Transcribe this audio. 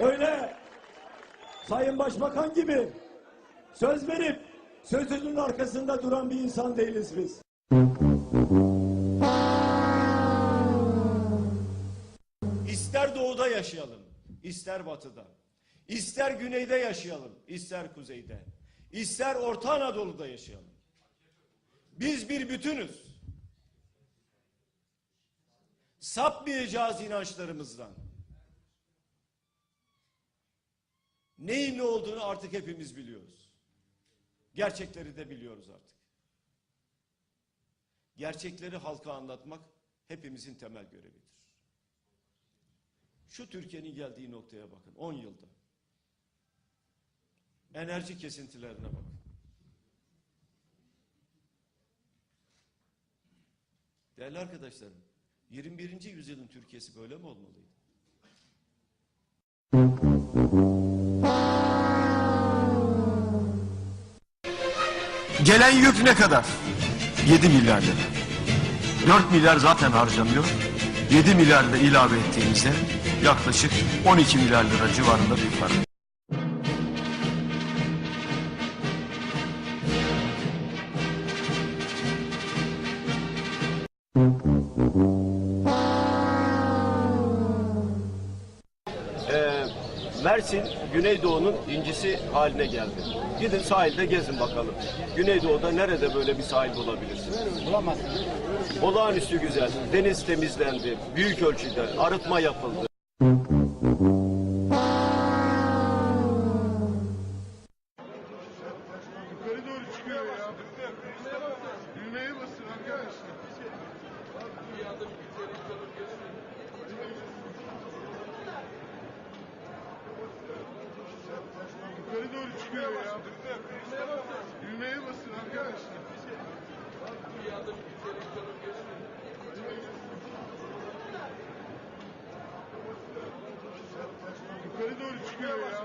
Öyle Sayın Başbakan gibi söz verip sözünün arkasında duran bir insan değiliz biz. İster doğuda yaşayalım, ister batıda. İster güneyde yaşayalım, ister kuzeyde. İster Orta Anadolu'da yaşayalım. Biz bir bütünüz. Sapmayacağız inançlarımızdan. Neyin ne olduğunu artık hepimiz biliyoruz. Gerçekleri de biliyoruz artık. Gerçekleri halka anlatmak hepimizin temel görevidir. Şu Türkiye'nin geldiği noktaya bakın 10 yılda. Enerji kesintilerine bakın. Değerli arkadaşlarım, 21. yüzyılın Türkiye'si böyle mi olmalıydı? Gelen yük ne kadar? 7 milyar lira. 4 milyar zaten harcanıyor. 7 milyar da ilave ettiğimizde yaklaşık 12 milyar lira civarında bir para. Ee, Mersin Güneydoğu'nun incisi haline geldi. Gidin sahilde gezin bakalım. Güneydoğu'da nerede böyle bir sahil bulabilirsiniz? Bulamazsınız. Olağanüstü güzel. Deniz temizlendi. Büyük ölçüde arıtma yapıldı. Yukarı doğru çıkıyor ya. Düğmeye basın arkadaşlar. Ya. Düğmeye basın arkadaşlar. Yukarı doğru çıkıyor ya.